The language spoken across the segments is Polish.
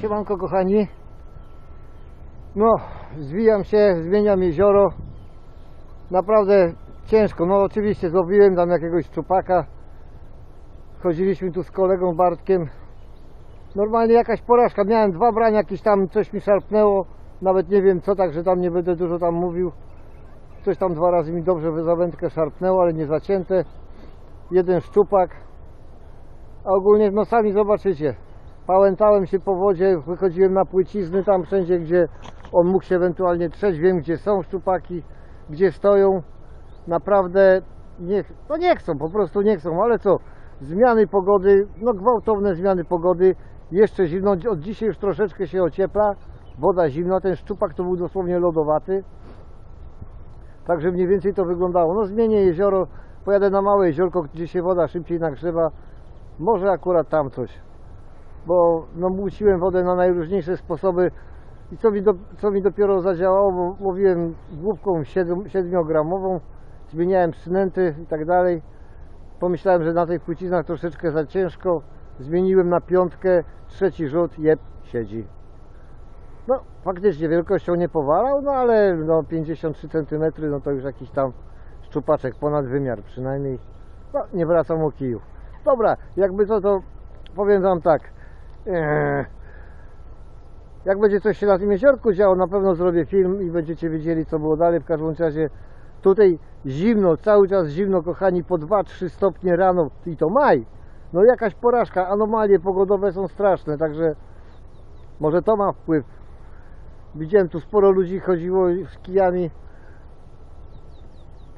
siemanko kochani. No, zwijam się, zmieniam jezioro. Naprawdę ciężko. No oczywiście złowiłem tam jakiegoś szczupaka. Chodziliśmy tu z kolegą Bartkiem. Normalnie jakaś porażka. Miałem dwa brania, jakieś tam coś mi szarpnęło. Nawet nie wiem co, także tam nie będę dużo tam mówił. Coś tam dwa razy mi dobrze zawędkę szarpnęło, ale nie zacięte. Jeden szczupak. A ogólnie, no sami zobaczycie. Pałętałem się po wodzie, wychodziłem na płycizny tam wszędzie, gdzie on mógł się ewentualnie trzeć. Wiem, gdzie są szczupaki, gdzie stoją. Naprawdę nie, no nie chcą, po prostu nie chcą, ale co? Zmiany pogody, no gwałtowne zmiany pogody. Jeszcze zimno, od dzisiaj już troszeczkę się ociepla. Woda zimna, ten szczupak to był dosłownie lodowaty. Także mniej więcej to wyglądało. No zmienię jezioro, pojadę na małe jeziorko, gdzie się woda szybciej nagrzewa. Może akurat tam coś. Bo no, musiłem wodę na najróżniejsze sposoby. I co mi, do, co mi dopiero zadziałało, bo łowiłem główką 7-gramową, zmieniałem przynęty i tak dalej. Pomyślałem, że na tych płyciznach troszeczkę za ciężko. Zmieniłem na piątkę, trzeci rzut, jeb, siedzi. No, faktycznie wielkością nie powalał, no ale no, 53 cm, no to już jakiś tam szczupaczek, ponad wymiar przynajmniej. No, nie wracam o kijów. Dobra, jakby co to powiem Wam tak. Eee, jak będzie coś się na tym jeziorku działo, na pewno zrobię film i będziecie wiedzieli co było dalej. W każdym razie tutaj zimno, cały czas zimno, kochani, po 2-3 stopnie rano i to maj. No jakaś porażka, anomalie pogodowe są straszne, także może to ma wpływ. Widziałem tu sporo ludzi chodziło z kijami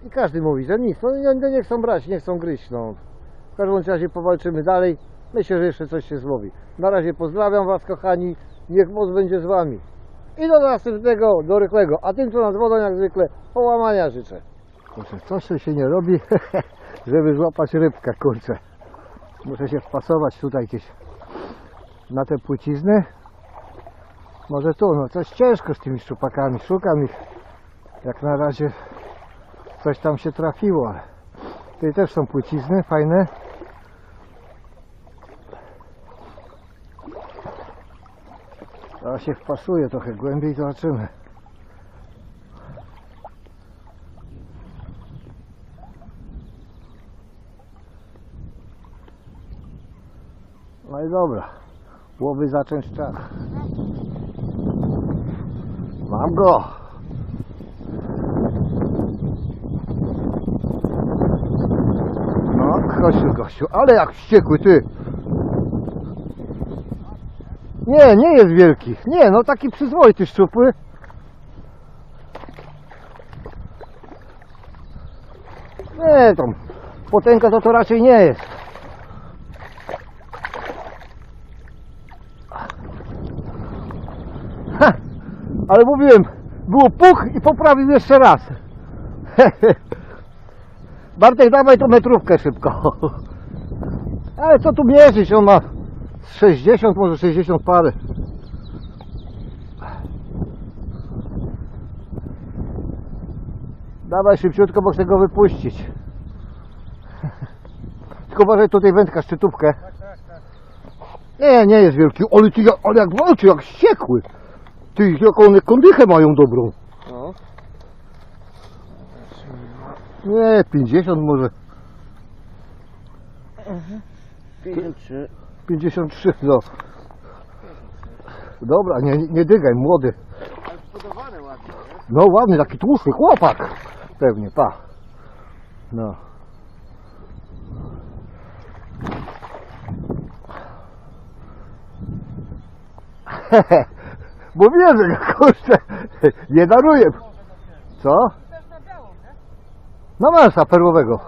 i każdy mówi, że nic, no nie, nie chcą brać, nie chcą gryźć. No. W każdym razie powalczymy dalej. Myślę, że jeszcze coś się złowi. Na razie pozdrawiam Was kochani, niech moc będzie z Wami. I do następnego, do rychłego. A tym, co nad wodą jak zwykle, połamania życzę. Kurczę, coś się nie robi, żeby złapać rybkę, kurczę. Muszę się wpasować tutaj gdzieś na te płycizny. Może tu, no coś ciężko z tymi szczupakami. Szukam ich. Jak na razie coś tam się trafiło, tutaj też są płycizny fajne. Teraz się wpasuje trochę głębiej, zobaczymy. No i dobra, łowy zacząć czas. Mam go! No, tu gościu, ale jak wściekły ty! Nie, nie jest wielki. Nie, no taki przyzwoity szczupły. Nie, tam potęga to to raczej nie jest. Ale mówiłem, było puch i poprawił jeszcze raz. Bartek, dawaj tą metrówkę szybko. Ale co tu mierzyć, on ma 60, może 60 parę. Dawaj szybciutko, bo chcę go wypuścić. Tylko uważaj tutaj wędka, szczytówkę. Nie, nie jest wielki. Ale, ty, jak- ale jak walczy, jak ściekły. Ty, jaką one kondychę mają dobrą. No. Nie, 50 może. 53. 53, no. Dobra, nie, nie dygaj, młody. Ale spodobane ładnie, nie? No ładny, taki tłusty chłopak. Pewnie, pa. No. Bo wiedzę, że kurczę, nie daruję. Co? Też na białą, nie? No męsa perłowego.